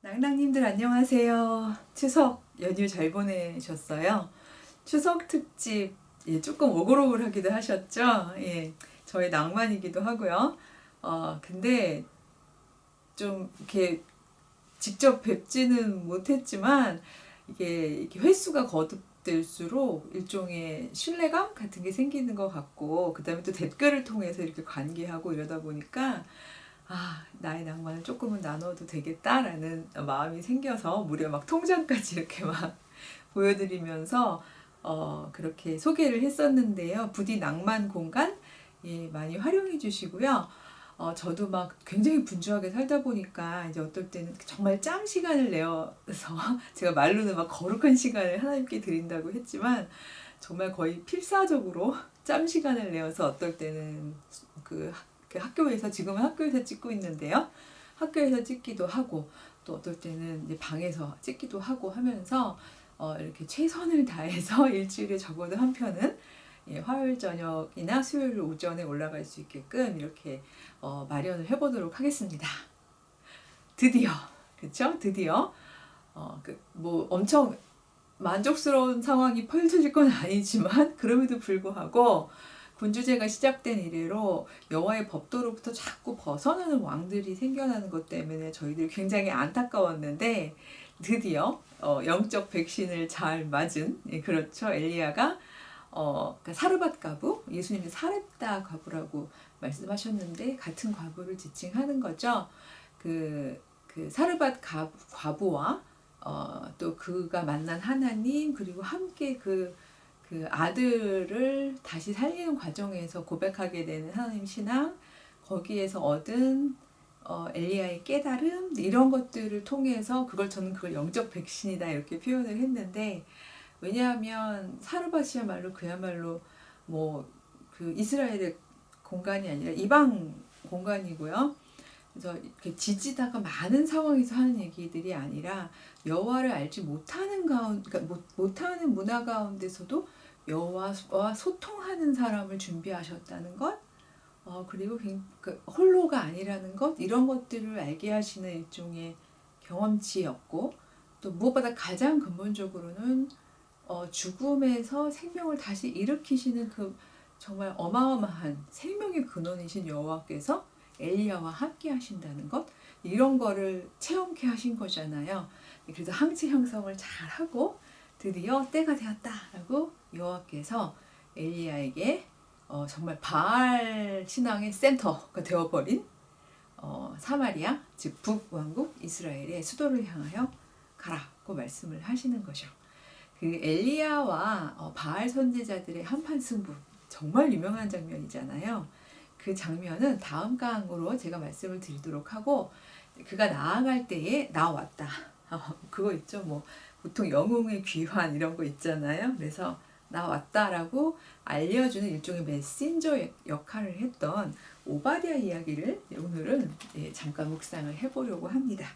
낭낭님들 안녕하세요. 추석 연휴 잘 보내셨어요? 추석 특집 예, 조금 오글오글하기도 하셨죠? 예, 저의 낭만이기도 하고요. 어, 근데 좀 이렇게 직접 뵙지는 못했지만 이게 이렇게 횟수가 거듭 될수록 일종의 신뢰감 같은 게 생기는 것 같고 그다음에 또 댓글을 통해서 이렇게 관계하고 이러다 보니까 아 나의 낭만을 조금은 나눠도 되겠다라는 마음이 생겨서 무려 막 통장까지 이렇게 막 보여드리면서 어 그렇게 소개를 했었는데요. 부디 낭만 공간 예 많이 활용해 주시고요 어 저도 막 굉장히 분주하게 살다 보니까 이제 어떨 때는 정말 짬 시간을 내어서 제가 말로는 막 거룩한 시간을 하나님께 드린다고 했지만 정말 거의 필사적으로 짬 시간을 내어서 어떨 때는 그, 그 학교에서 지금은 학교에서 찍고 있는데요. 학교에서 찍기도 하고 또 어떨 때는 이제 방에서 찍기도 하고 하면서 어, 이렇게 최선을 다해서 일주일에 적어도 한 편은 예, 화요일 저녁이나 수요일 오전에 올라갈 수 있게끔 이렇게 어, 마련을 해보도록 하겠습니다. 드디어 그렇죠? 드디어 어, 그, 뭐 엄청 만족스러운 상황이 펼쳐질 건 아니지만 그럼에도 불구하고 군주제가 시작된 이래로 여호와의 법도로부터 자꾸 벗어나는 왕들이 생겨나는 것 때문에 저희들이 굉장히 안타까웠는데 드디어 어, 영적 백신을 잘 맞은 예, 그렇죠 엘리야가 어, 그러니까 사르밧 과부 예수님이 사렙다 과부라고 말씀하셨는데 같은 과부를 지칭하는 거죠. 그, 그 사르밧 가- 과부와 어, 또 그가 만난 하나님 그리고 함께 그, 그 아들을 다시 살리는 과정에서 고백하게 되는 하나님 신앙 거기에서 얻은 어, 엘리야의 깨달음 이런 것들을 통해서 그걸 저는 그걸 영적 백신이다 이렇게 표현을 했는데 왜냐하면 사르밧이야말로 그야말로 뭐 그 이스라엘의 공간이 아니라 이방 공간이고요. 그래서 이렇게 지지다가 많은 상황에서 하는 얘기들이 아니라 여호와를 알지 못하는 가운 그러니까 못, 못하는 문화 가운데서도 여호와와 소통하는 사람을 준비하셨다는 것, 어, 그리고 굉- 그 홀로가 아니라는 것 이런 것들을 알게 하시는 일종의 경험치였고 또 무엇보다 가장 근본적으로는 어, 죽음에서 생명을 다시 일으키시는 그 정말 어마어마한 생명의 근원이신 여호와께서 엘리야와 함께 하신다는 것 이런 거를 체험케 하신 거잖아요. 그래서 항체 형성을 잘 하고 드디어 때가 되었다라고 여호와께서 엘리야에게 어, 정말 바알 신앙의 센터가 되어버린 어, 사마리아 즉 북왕국 이스라엘의 수도를 향하여 가라고 말씀을 하시는 거죠. 그 엘리야와 어, 바알 선지자들의 한판 승부 정말 유명한 장면이잖아요. 그 장면은 다음 강으로 제가 말씀을 드리도록 하고 그가 나아갈 때에 나왔다. 어, 그거 있죠. 뭐 보통 영웅의 귀환 이런 거 있잖아요. 그래서 나왔다라고 알려주는 일종의 메신저 역할을 했던 오바댜 이야기를 오늘은 예, 잠깐 묵상을 해보려고 합니다.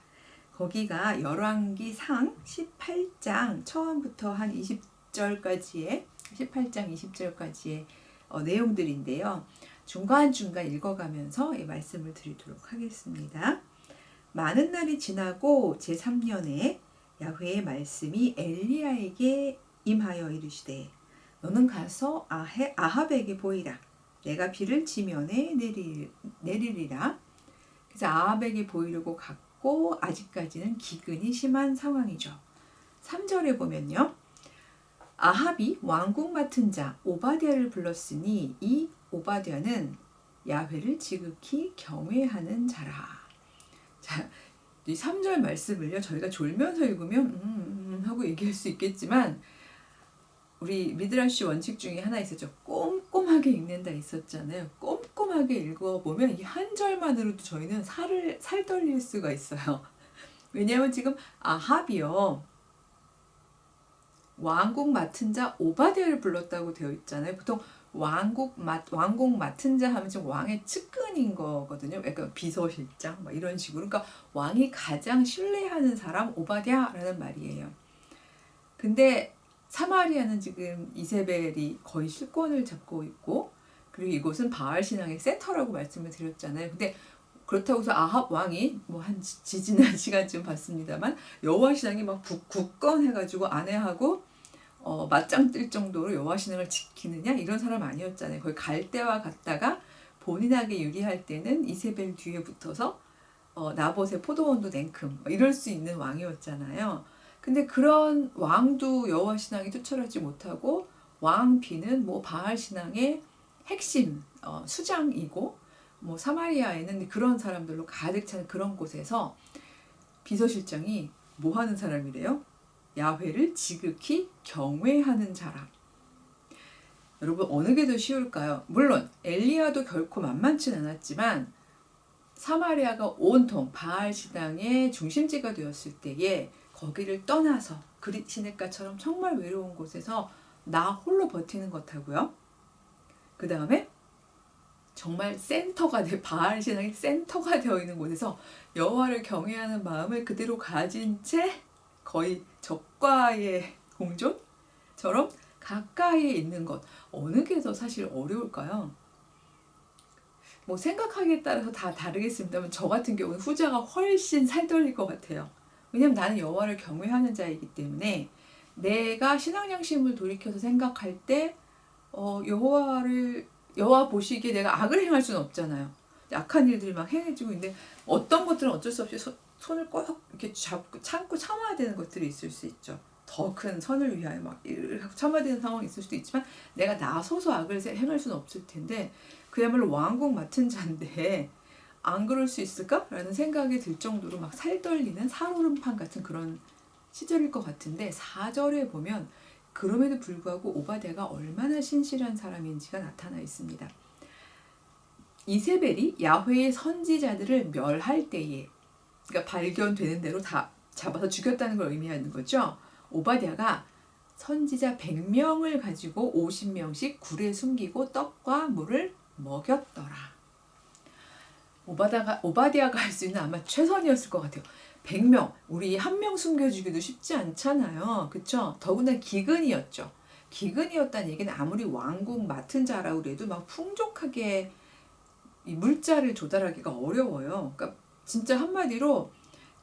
거기가 열왕기 상 18장 처음부터 한 20절까지의 18장 20절까지의 어, 내용들인데요. 중간중간 읽어가면서 이 말씀을 드리도록 하겠습니다. 많은 날이 지나고 제3년에 야훼의 말씀이 엘리야에게 임하여 이르시되 너는 가서 아해, 아합에게 보이라 내가 비를 지면에 내리, 내리리라 그래서 아합에게 보이려고 갔고 아직까지는 기근이 심한 상황이죠. 3절에 보면요. 아합이 왕국 맡은 자 오바댜를 불렀으니 이 오바댜는 야훼를 지극히 경외하는 자라. 자, 이 3절 말씀을요. 저희가 졸면서 읽으면 음, 음 하고 얘기할 수 있겠지만 우리 미드라시 원칙 중에 하나 있었죠. 꼼꼼하게 읽는다 있었잖아요. 꼼꼼하게 읽어보면 이 한 절만으로도 저희는 살을 살 떨릴 수가 있어요. 왜냐하면 지금 아합이요. 왕국 맡은 자 오바댜를 불렀다고 되어 있잖아요. 보통 왕국 맡 왕국 맡은 자 하면 지금 왕의 측근인 거거든요. 약간 비서실장 막 이런 식으로. 그러니까 왕이 가장 신뢰하는 사람 오바댜라는 말이에요. 근데 사마리아는 지금 이세벨이 거의 실권을 잡고 있고 그리고 이곳은 바알 신앙의 센터라고 말씀을 드렸잖아요. 근데 그렇다고 해서 아합 왕이 뭐 한 지지난 시간쯤 봤습니다만 여호와 신앙이 막 국- 굳건해가지고 아내하고 어, 맞짱 뜰 정도로 여호와 신앙을 지키느냐 이런 사람 아니었잖아요. 거의 갈대와 갔다가 본인에게 유리할 때는 이세벨 뒤에 붙어서 어, 나봇의 포도원도 냉큼 뭐 이럴 수 있는 왕이었잖아요. 근데 그런 왕도 여호와 신앙이 투철하지 못하고 왕 비는 뭐 바알 신앙의 핵심 어, 수장이고 뭐 사마리아에는 그런 사람들로 가득 찬 그런 곳에서 비서실장이 뭐 하는 사람이래요? 야훼를 지극히 경외하는 자라. 여러분 어느 게 더 쉬울까요? 물론 엘리야도 결코 만만치 않았지만 사마리아가 온통 바알 신앙의 중심지가 되었을 때에 거기를 떠나서 그릿 시내가처럼 정말 외로운 곳에서 나 홀로 버티는 것하고요. 그 다음에 정말 센터가 돼 바알 신앙의 센터가 되어 있는 곳에서 여호와를 경외하는 마음을 그대로 가진 채 거의 적과의 공존처럼 가까이에 있는 것 어느 게 더 사실 어려울까요? 뭐 생각하기에 따라서 다 다르겠습니다만 저 같은 경우는 후자가 훨씬 살떨릴 것 같아요. 왜냐면 나는 여호와를 경외하는 자이기 때문에 내가 신앙 양심을 돌이켜서 생각할 때 어, 여호와를 여호와 보시기에 내가 악을 행할 수는 없잖아요. 악한 일들이 막 행해지고 있는데 어떤 것들은 어쩔 수 없이 손- 손을 꼭 이렇게 잡고 참고 참아야 되는 것들이 있을 수 있죠. 더 큰 선을 위하여 막 참아야 되는 상황이 있을 수도 있지만 내가 나서서 악을 행할 수는 없을 텐데 그야말로 왕국 맡은 자인데 안 그럴 수 있을까라는 생각이 들 정도로 막 살떨리는 살얼음판 같은 그런 시절일 것 같은데 4절에 보면 그럼에도 불구하고 오바댜가 얼마나 신실한 사람인지가 나타나 있습니다. 이세벨이 야훼의 선지자들을 멸할 때에 그러니까 발견되는 대로 다 잡아서 죽였다는 걸 의미하는 거죠. 오바댜가 선지자 100명을 가지고 50명씩 굴에 숨기고 떡과 물을 먹였더라. 오바다가 오바디아가 할 수 있는 아마 최선이었을 것 같아요. 100명, 우리 한 명 숨겨주기도 쉽지 않잖아요. 그쵸? 더구나 기근이었죠. 기근이었다는 얘기는 아무리 왕국 맡은 자라고 그래도 막 풍족하게 이 물자를 조달하기가 어려워요. 그러니까 진짜 한마디로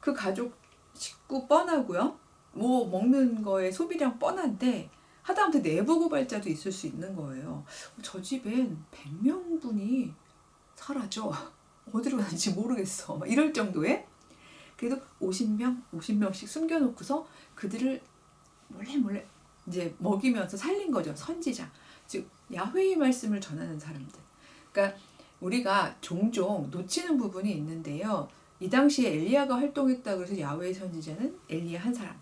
그 가족 식구 뻔하고요. 뭐 먹는 거에 소비량 뻔한데 하다못해 내부 고발자도 있을 수 있는 거예요. 저 집엔 100명분이 사라져. 어디로 가는지 모르겠어. 막 이럴 정도의 그래도 50명, 50명씩 숨겨놓고서 그들을 몰래 몰래 이제 먹이면서 살린 거죠. 선지자. 즉 야훼의 말씀을 전하는 사람들. 그러니까 우리가 종종 놓치는 부분이 있는데요. 이 당시에 엘리야가 활동했다고 해서 야훼의 선지자는 엘리야 한 사람.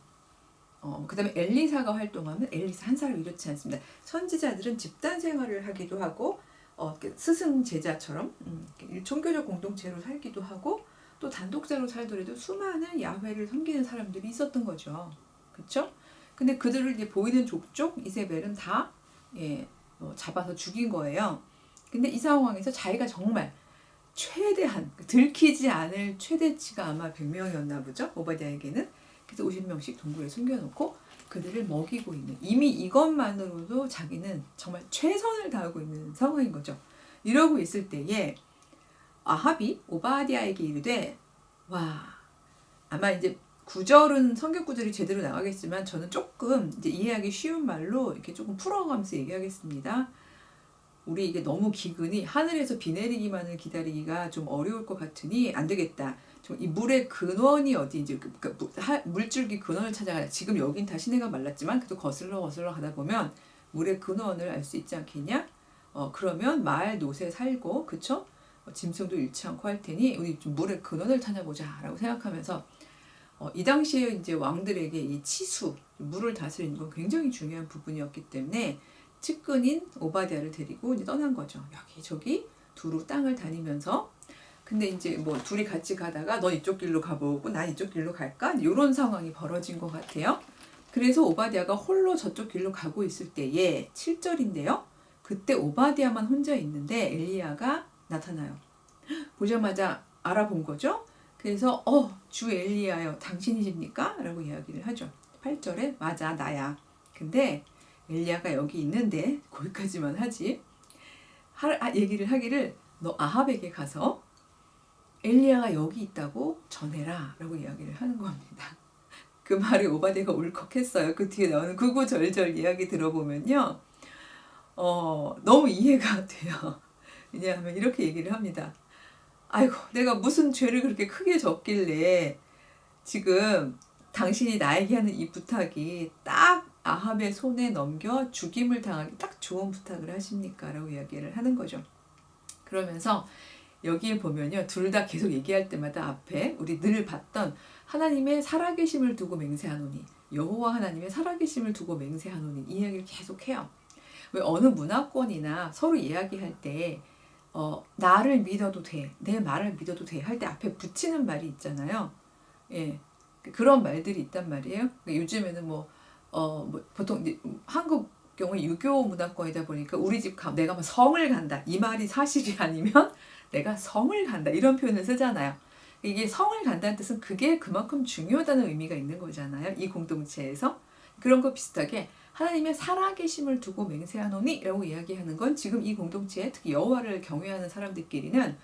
어, 그 다음에 엘리사가 활동하면 엘리사 한 사람 이렇지 않습니다. 선지자들은 집단 생활을 하기도 하고 어, 스승 제자처럼 음, 종교적 공동체로 살기도 하고 또 단독자로 살더라도 수많은 야훼를 섬기는 사람들이 있었던 거죠. 그렇죠? 근데 그들을 이제 보이는 족족 이세벨은 다 예, 뭐 잡아서 죽인 거예요. 근데 이 상황에서 자기가 정말 최대한 들키지 않을 최대치가 아마 100명이었나 보죠. 오바댜에게는. 그래서 50명씩 동굴에 숨겨놓고 그들을 먹이고 있는 이미 이것만으로도 자기는 정말 최선을 다하고 있는 상황인 거죠. 이러고 있을 때에 아합이 오바디아에게 이르되 와 아마 이제 구절은 성경 구절이 제대로 나가겠지만 저는 조금 이제 이해하기 쉬운 말로 이렇게 조금 풀어가면서 얘기하겠습니다. 우리 이게 너무 기근이 하늘에서 비 내리기만을 기다리기가 좀 어려울 것 같으니 안 되겠다. 좀이 물의 근원이 어디인지 그러니까 무- 하- 물줄기 근원을 찾아가야 지금 여긴 다 시내가 말랐지만 그래도 거슬러 거슬러 가다 보면 물의 근원을 알 수 있지 않겠냐? 어 그러면 말 노새 살고 그쵸? 어, 짐승도 잃지 않고 할 테니 우리 좀 물의 근원을 찾아보자라고 생각하면서 어, 이 당시에 이제 왕들에게 이 치수 물을 다스리는 건 굉장히 중요한 부분이었기 때문에 측근인 오바댜를 데리고 이제 떠난 거죠. 여기 저기 두루 땅을 다니면서 근데 이제 뭐 둘이 같이 가다가 너 이쪽 길로 가보고 난 이쪽 길로 갈까 이런 상황이 벌어진 것 같아요. 그래서 오바댜가 홀로 저쪽 길로 가고 있을 때에 7절인데요. 그때 오바댜만 혼자 있는데 엘리야가 나타나요. 보자마자 알아본 거죠. 그래서 어, 주 엘리야여 당신이십니까? 라고 이야기를 하죠. 8절에 맞아 나야. 근데 엘리야가 여기 있는데 거기까지만 하지. 하, 아, 얘기를 하기를 너 아합에게 가서 엘리야가 여기 있다고 전해라 라고 이야기를 하는 겁니다. 그 말에 오바데가 울컥했어요. 그 뒤에 나오는 구구절절 이야기 들어보면요. 어, 너무 이해가 돼요. 왜냐하면 이렇게 얘기를 합니다. 아이고, 내가 무슨 죄를 그렇게 크게 졌길래 지금 당신이 나에게 하는 이 부탁이 딱 아합의 손에 넘겨 죽임을 당하기 딱 좋은 부탁을 하십니까? 라고 이야기를 하는 거죠. 그러면서 여기에 보면요. 둘 다 계속 얘기할 때마다 앞에 우리 늘 봤던 하나님의 살아계심을 두고 맹세하노니 여호와 하나님의 살아계심을 두고 맹세하노니 이 이야기를 계속 해요. 왜 어느 문화권이나 서로 이야기할 때 어, 나를 믿어도 돼, 내 말을 믿어도 돼 할 때 앞에 붙이는 말이 있잖아요. 예, 그런 말들이 있단 말이에요. 그러니까 요즘에는 뭐, 어, 뭐 보통 한국 경우 유교 문화권이다 보니까 우리 집 가, 내가 뭐 성을 간다 이 말이 사실이 아니면 내가 성을 간다 이런 표현을 쓰잖아요. 이게 성을 간다는 뜻은 그게 그만큼 중요하다는 의미가 있는 거잖아요. 이 공동체에서 그런 거 비슷하게 하나님의 살아계심을 두고 맹세하노니라고 이야기하는 건 지금 이 공동체에 특히 여호와를 경외하는 사람들끼리는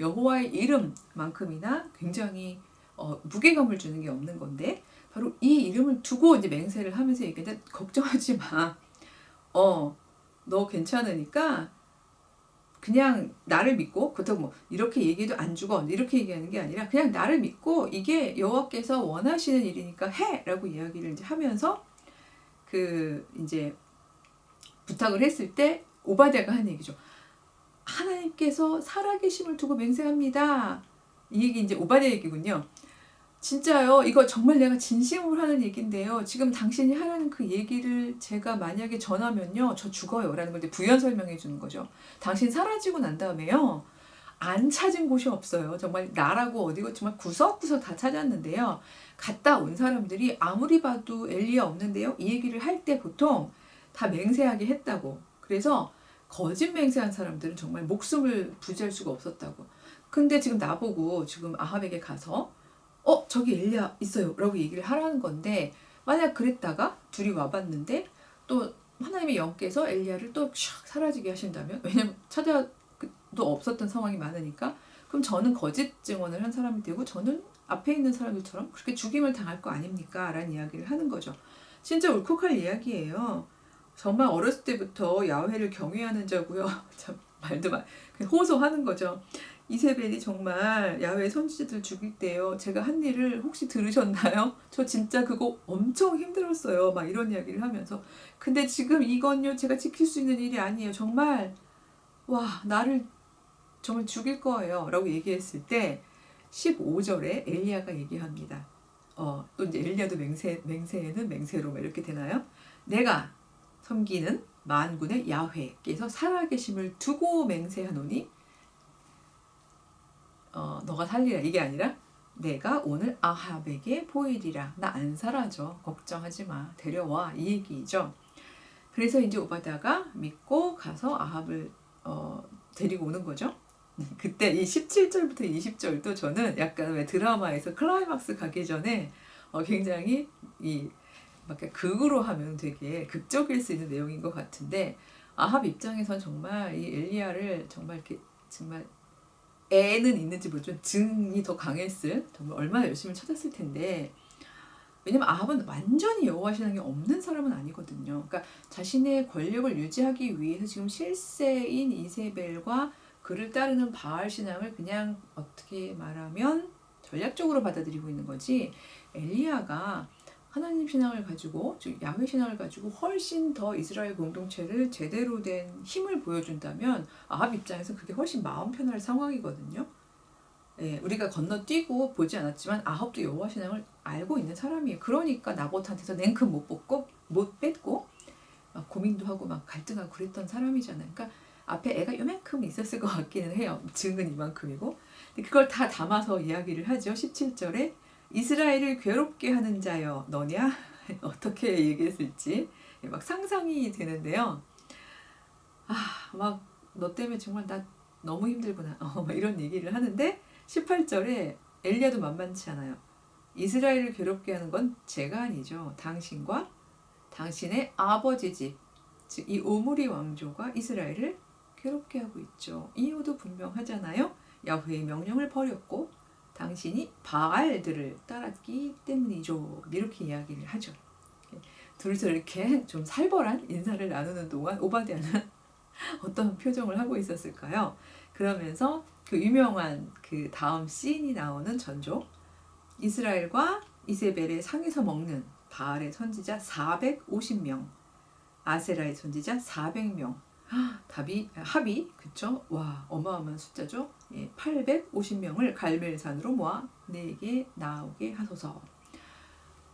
여호와의 이름만큼이나 굉장히 어, 무게감을 주는 게 없는 건데 바로 이 이름을 두고 이제 맹세를 하면서 얘기하는데 걱정하지 마. 어, 너 괜찮으니까 그냥 나를 믿고 그렇다고 뭐 이렇게 얘기해도 안 죽어 이렇게 얘기하는 게 아니라 그냥 나를 믿고 이게 여호와께서 원하시는 일이니까 해라고 이야기를 이제 하면서 그 이제 부탁을 했을 때 오바댜가 한 얘기죠. 하나님께서 살아계심을 두고 맹세합니다. 이 얘기 이제 오바댜 얘기군요. 진짜요. 이거 정말 내가 진심으로 하는 얘기인데요. 지금 당신이 하는 그 얘기를 제가 만약에 전하면요. 저 죽어요. 라는 걸 부연 설명해 주는 거죠. 당신 사라지고 난 다음에요. 안 찾은 곳이 없어요. 정말 나라고 어디고 정말 구석구석 다 찾았는데요. 갔다 온 사람들이 아무리 봐도 엘리야 없는데요. 이 얘기를 할 때 보통 다 맹세하게 했다고. 그래서 거짓 맹세한 사람들은 정말 목숨을 부지할 수가 없었다고. 근데 지금 나보고 지금 아합에게 가서 어 저기 엘리야 있어요 라고 얘기를 하라는 건데 만약 그랬다가 둘이 와봤는데 또 하나님의 영께서 엘리야를 또 샥 사라지게 하신다면 왜냐면 찾아도 없었던 상황이 많으니까 그럼 저는 거짓 증언을 한 사람이 되고 저는 앞에 있는 사람들처럼 그렇게 죽임을 당할 거 아닙니까? 라는 이야기를 하는 거죠. 진짜 울컥할 이야기예요. 정말 어렸을 때부터 야훼를 경외하는 자고요. 참 말도 말 호소하는 거죠. 이세벨이 정말 야외 선지자들 죽일 때요. 제가 한 일을 혹시 들으셨나요? 저 진짜 그거 엄청 힘들었어요. 막 이런 이야기를 하면서. 근데 지금 이건요, 제가 지킬 수 있는 일이 아니에요. 정말, 와, 나를 정말 죽일 거예요. 라고 얘기했을 때, 15절에 엘리야가 얘기합니다. 어, 또 이제 엘리야도 맹세, 맹세에는 맹세로 막 이렇게 되나요? 내가 섬기는 만군의 야훼께서 살아계심을 두고 맹세하노니 어, 너가 살리라. 이게 아니라 내가 오늘 아합에게 보이리라. 나 안 사라져. 걱정하지 마. 데려와. 이 얘기죠. 그래서 이제 오바다가 믿고 가서 아합을 어, 데리고 오는 거죠. 그때 이 17절부터 20절도 저는 약간 왜 드라마에서 클라이막스 가기 전에 어, 굉장히 이막 극으로 하면 되게 극적일 수 있는 내용인 것 같은데 아합 입장에선 정말 이 엘리야를 정말 이렇게 정말 애는 있는지 모르지만 증이 더 강했을 정말 얼마나 열심히 찾았을 텐데 왜냐면 아합은 완전히 여호와 신앙이 없는 사람은 아니거든요. 그러니까 자신의 권력을 유지하기 위해서 지금 실세인 이세벨과 그를 따르는 바알 신앙을 그냥 어떻게 말하면 전략적으로 받아들이고 있는 거지 엘리야가 하나님 신앙을 가지고 즉 야훼 신앙을 가지고 훨씬 더 이스라엘 공동체를 제대로 된 힘을 보여준다면 아합 입장에서 그게 훨씬 마음 편할 상황이거든요. 예, 우리가 건너뛰고 보지 않았지만 아합도 여호와 신앙을 알고 있는 사람이에요. 그러니까 나봇한테서 냉큼 못 뽑고 못 뺐고 막 고민도 하고 막 갈등하고 그랬던 사람이잖아요. 그러니까 앞에 애가 요만큼 있었을 것 같기는 해요. 증은 이만큼이고. 그걸 다 담아서 이야기를 하죠. 17절에 이스라엘을 괴롭게 하는 자여 너냐? 어떻게 얘기했을지 막 상상이 되는데요. 아, 막 너 때문에 정말 나 너무 힘들구나. 어, 막 이런 얘기를 하는데 18절에 엘리야도 만만치 않아요. 이스라엘을 괴롭게 하는 건 제가 아니죠. 당신과 당신의 아버지 집, 즉이 오므리 왕조가 이스라엘을 괴롭게 하고 있죠. 이유도 분명하잖아요. 야훼의 명령을 버렸고 당신이 바알들을 따랐기 때문이죠. 이렇게 이야기를 하죠. 둘이서 이렇게 좀 살벌한 인사를 나누는 동안 오바댜는 어떤 표정을 하고 있었을까요? 그러면서 그 유명한 그 다음 씬이 나오는 전조 이스라엘과 이세벨의 상에서 먹는 바알의 선지자 450명 아세라의 선지자 400명 답이 합이 그쵸? 와 어마어마한 숫자죠. 예, 850명을 갈멜산으로 모아 내게 나오게 하소서.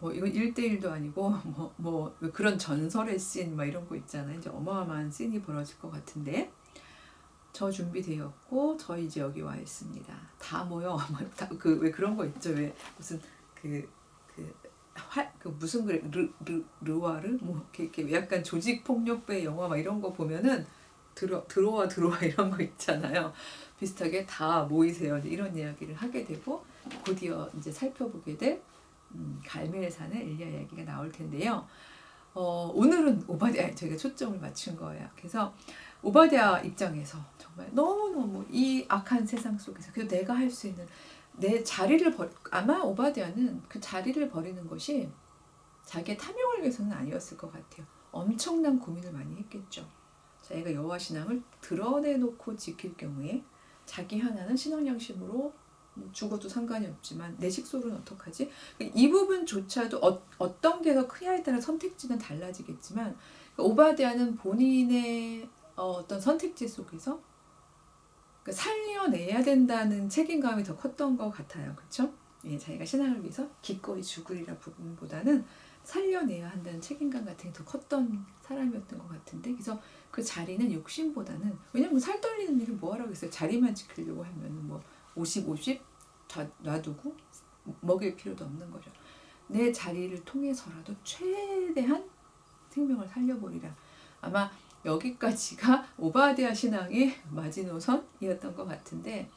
뭐 이건 1대1도 아니고 뭐, 뭐 그런 전설의 씬 막 이런 거 있잖아요. 이제 어마어마한 씬이 벌어질 것 같은데 저 준비되었고 저 이제 여기 와 있습니다. 다 모여 그 왜 그런 거 있죠? 왜 무슨 그 그 무슨 그래 르, 르, 르와르 뭐 이렇게, 약간 조직 폭력배 영화 막 이런 거 보면은 들어 들어와 들어와 이런 거 있잖아요. 비슷하게 다 모이세요. 이런 이야기를 하게 되고 곧이어 이제 살펴보게 될 음, 갈멜산의 엘리야 이야기가 나올 텐데요. 어, 오늘은 오바댜 저희가 초점을 맞춘 거예요. 그래서 오바댜 입장에서 정말 너무너무 이 악한 세상 속에서 그 내가 할 수 있는 내 자리를 버 아마 오바댜는 그 자리를 버리는 것이 자기의 탐욕을 위해서는 아니었을 것 같아요. 엄청난 고민을 많이 했겠죠. 자기가 여호와 신앙을 드러내놓고 지킬 경우에 자기 하나는 신앙 양심으로 뭐 죽어도 상관이 없지만 내 식솔은 어떡하지? 이 부분조차도 어, 어떤 게 더 크냐에 따라 선택지는 달라지겠지만 오바댜는 본인의 어, 어떤 선택지 속에서 그 살려내야 된다는 책임감이 더 컸던 것 같아요. 그렇죠? 예, 자기가 신앙을 위해서 기꺼이 죽으리라 부분보다는 살려내야 한다는 책임감 같은 게 더 컸던 사람이었던 것 같은데 그래서 그 자리는 욕심보다는 왜냐면 살 떨리는 일을 뭐 하라고 했어요. 자리만 지키려고 하면 뭐 50, 50 놔두고 먹일 필요도 없는 거죠. 내 자리를 통해서라도 최대한 생명을 살려버리라. 아마 여기까지가 오바디아 신앙의 마지노선이었던 것 같은데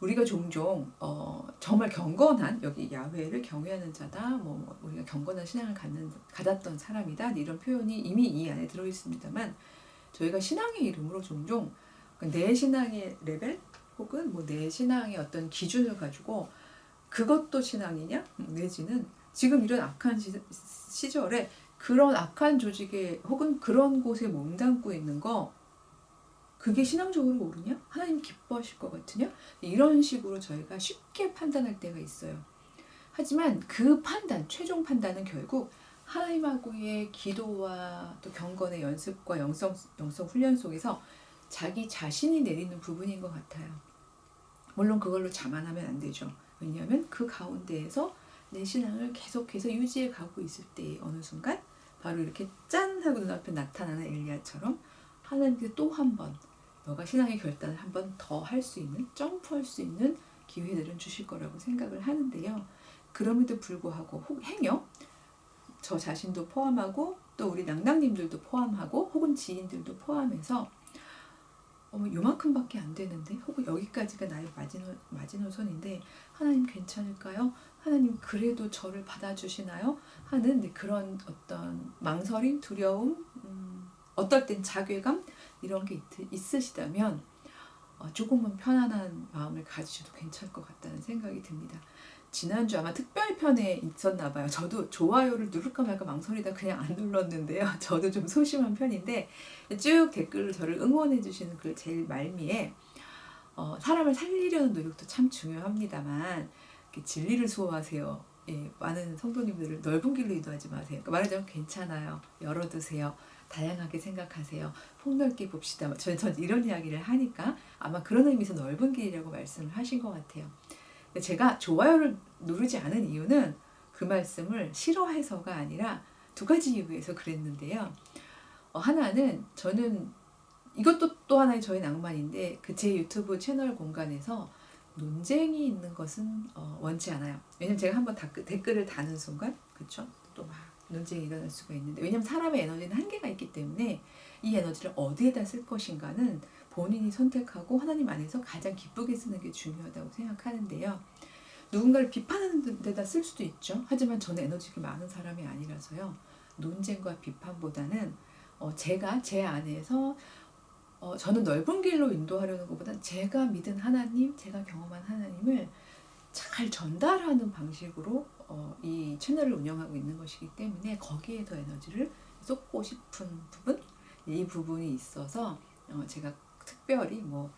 우리가 종종 어, 정말 경건한 여기 야훼를 경외하는 자다, 뭐, 뭐 우리가 경건한 신앙을 갖는 가졌던 사람이다 이런 표현이 이미 이 안에 들어 있습니다만 저희가 신앙의 이름으로 종종 내 신앙의 레벨 혹은 뭐 내 신앙의 어떤 기준을 가지고 그것도 신앙이냐? 내지는 지금 이런 악한 시, 시절에 그런 악한 조직에 혹은 그런 곳에 몸담고 있는 거 그게 신앙적으로 옳으냐? 하나님 기뻐하실 것 같으냐? 이런 식으로 저희가 쉽게 판단할 때가 있어요. 하지만 그 판단, 최종 판단은 결국 하나님하고의 기도와 또 경건의 연습과 영성, 영성 훈련 속에서 자기 자신이 내리는 부분인 것 같아요. 물론 그걸로 자만하면 안 되죠. 왜냐하면 그 가운데에서 내 신앙을 계속해서 유지해 가고 있을 때 어느 순간 바로 이렇게 짠 하고 눈앞에 나타나는 엘리야처럼 하나님께 또 한 번 너가 신앙의 결단을 한 번 더 할 수 있는 점프할 수 있는 기회들은 주실 거라고 생각을 하는데요. 그럼에도 불구하고 혹 행여 저 자신도 포함하고 또 우리 낭낭님들도 포함하고 혹은 지인들도 포함해서 어, 요만큼밖에 안 되는데 혹은 여기까지가 나의 마지노, 마지노선인데 하나님 괜찮을까요? 하나님 그래도 저를 받아주시나요? 하는 그런 어떤 망설임, 두려움, 음, 어떨 땐 자괴감 이런 게 있, 으시다면 어, 조금은 편안한 마음을 가지셔도 괜찮을 것 같다는 생각이 듭니다. 지난주 아마 특별편에 있었나 봐요. 저도 좋아요를 누를까 말까 망설이다 그냥 안 눌렀는데요. 저도 좀 소심한 편인데 쭉 댓글로 저를 응원해 주시는 글 제일 말미에 어, 사람을 살리려는 노력도 참 중요합니다만 진리를 수호하세요. 예, 많은 성도님들을 넓은 길로 이동하지 마세요. 그러니까 말하자면 괜찮아요. 열어두세요. 다양하게 생각하세요. 폭넓게 봅시다. 저는, 전 이런 이야기를 하니까 아마 그런 의미에서 넓은 길이라고 말씀을 하신 것 같아요. 제가 좋아요를 누르지 않은 이유는 그 말씀을 싫어해서가 아니라 두 가지 이유에서 그랬는데요. 어, 하나는 저는 이것도 또 하나의 저의 낭만인데 그 제 유튜브 채널 공간에서 논쟁이 있는 것은 어, 원치 않아요. 왜냐면 제가 한번 댓글을 다는 순간 그쵸? 또 막 논쟁이 일어날 수가 있는데 왜냐면 사람의 에너지는 한계가 있기 때문에 이 에너지를 어디에다 쓸 것인가는 본인이 선택하고 하나님 안에서 가장 기쁘게 쓰는 게 중요하다고 생각하는데요. 누군가를 비판하는 데다 쓸 수도 있죠. 하지만 저는 에너지가 많은 사람이 아니라서요. 논쟁과 비판보다는 어, 제가 제 안에서 어, 저는 넓은 길로 인도하려는 것보다 제가 믿은 하나님, 제가 경험한 하나님을 잘 전달하는 방식으로 어, 이 채널을 운영하고 있는 것이기 때문에 거기에 더 에너지를 쏟고 싶은 부분, 이 부분이 있어서 어, 제가 특별히 뭐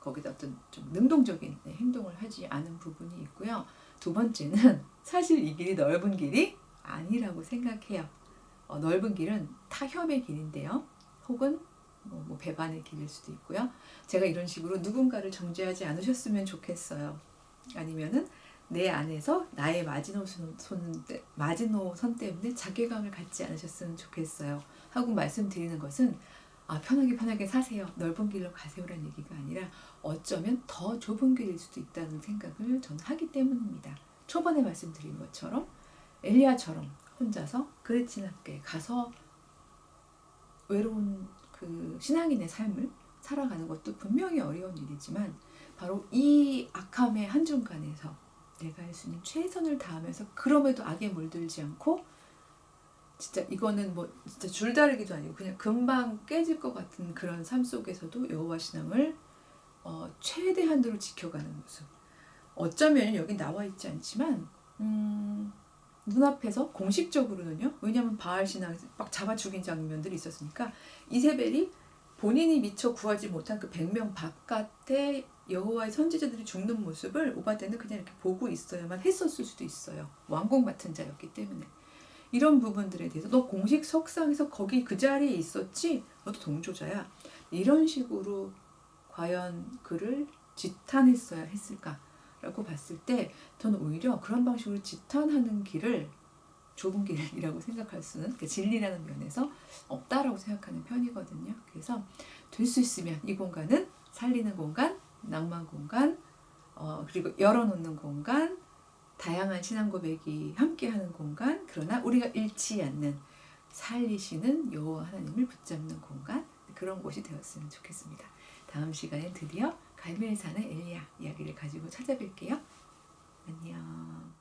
거기다 어떤 좀 능동적인 네, 행동을 하지 않은 부분이 있고요. 두 번째는 사실 이 길이 넓은 길이 아니라고 생각해요. 어, 넓은 길은 타협의 길인데요. 혹은 뭐, 뭐 배반의 길일 수도 있고요. 제가 이런 식으로 누군가를 정죄하지 않으셨으면 좋겠어요. 아니면은 내 안에서 나의 마지노선 손, 마지노선 때문에 자괴감을 갖지 않으셨으면 좋겠어요. 하고 말씀드리는 것은 아 편하게 편하게 사세요. 넓은 길로 가세요라는 얘기가 아니라 어쩌면 더 좁은 길일 수도 있다는 생각을 저는 하기 때문입니다. 초반에 말씀드린 것처럼 엘리야처럼 혼자서 그레치나께 가서 외로운 그 신앙인의 삶을 살아가는 것도 분명히 어려운 일이지만 바로 이 악함의 한중간에서 내가 예수님 최선을 다하면서 그럼에도 악에 물들지 않고 진짜 이거는 뭐 진짜 줄다리기도 아니고 그냥 금방 깨질 것 같은 그런 삶 속에서도 여호와 신앙을 어, 최대한으로 지켜가는 모습. 어쩌면 여기 나와 있지 않지만 음, 눈앞에서 공식적으로는요. 왜냐하면 바알 신앙 막 잡아 죽인 장면들이 있었으니까 이세벨이 본인이 미처 구하지 못한 그 100명 바깥에 여호와의 선지자들이 죽는 모습을 오바데는 그냥 이렇게 보고 있어야만 했었을 수도 있어요. 왕공 같은 자였기 때문에. 이런 부분들에 대해서 너 공식 석상에서 거기 그 자리에 있었지? 너도 동조자야. 이런 식으로 과연 그를 지탄했어야 했을까? 라고 봤을 때 저는 오히려 그런 방식으로 지탄하는 길을 좁은 길이라고 생각할 수는 그 진리라는 면에서 없다라고 생각하는 편이거든요. 그래서 될 수 있으면 이 공간은 살리는 공간, 낭만 공간, 어, 그리고 열어놓는 공간, 다양한 신앙 고백이 함께하는 공간, 그러나 우리가 잃지 않는 살리시는 여호와 하나님을 붙잡는 공간 그런 곳이 되었으면 좋겠습니다. 다음 시간에 드디어 갈멜산의 엘리야 이야기를 가지고 찾아뵐게요. 안녕.